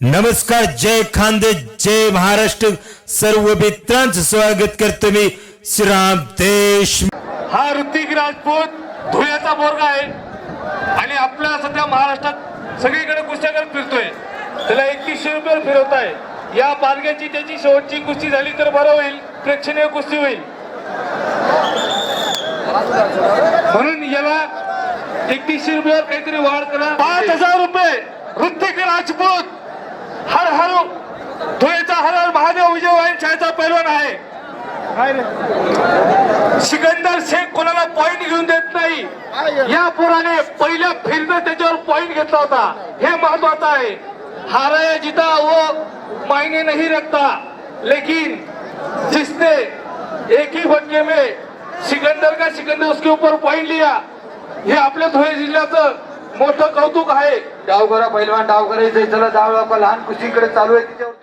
नमस्कार जय खानदे जय महाराष्ट्र. सर्व मित्रांचं स्वागत करतो मी श्रीराम देश हा ऋतिक राजपूत धुळ्याचा बोरगा आहे. आणि आपल्या सध्या महाराष्ट्रात सगळीकडे कुस्त्या करत फिरतोय. त्याला एकतीसशे रुपये फिरवत आहे. या बालग्याची त्याची शेवटची कुस्ती झाली तर बरं होईल. प्रेक्षणीय कुस्ती होईल. म्हणून याला एकतीसशे रुपयावर काहीतरी वाढ करा. पाच हजार रुपये. ऋतिक राजपूत. हर हर धुळेचा हर हर महादेव विजय वाईन छायाचा पैलवान आहे. सिकंदर शेख कोणाला पॉइंट घेऊन देत नाही. या पोराने पहिल्या फिरनं त्याच्यावर पॉइंट घेतला होता. हे महत्वाचं आहे. हाराया जीता वो मायने नहीं रखता. लेकिन जिसने एक ही भटके में सिकंदर का सिकंदर उसके ऊपर पॉइंट लिया हे आपल्या धुळे जिल्ह्याचं मोठं कौतुक आहे. डावघरा पहिलवान डावघरा इथे चला डाव लहान कुशीकडे चालू आहे तिच्यावर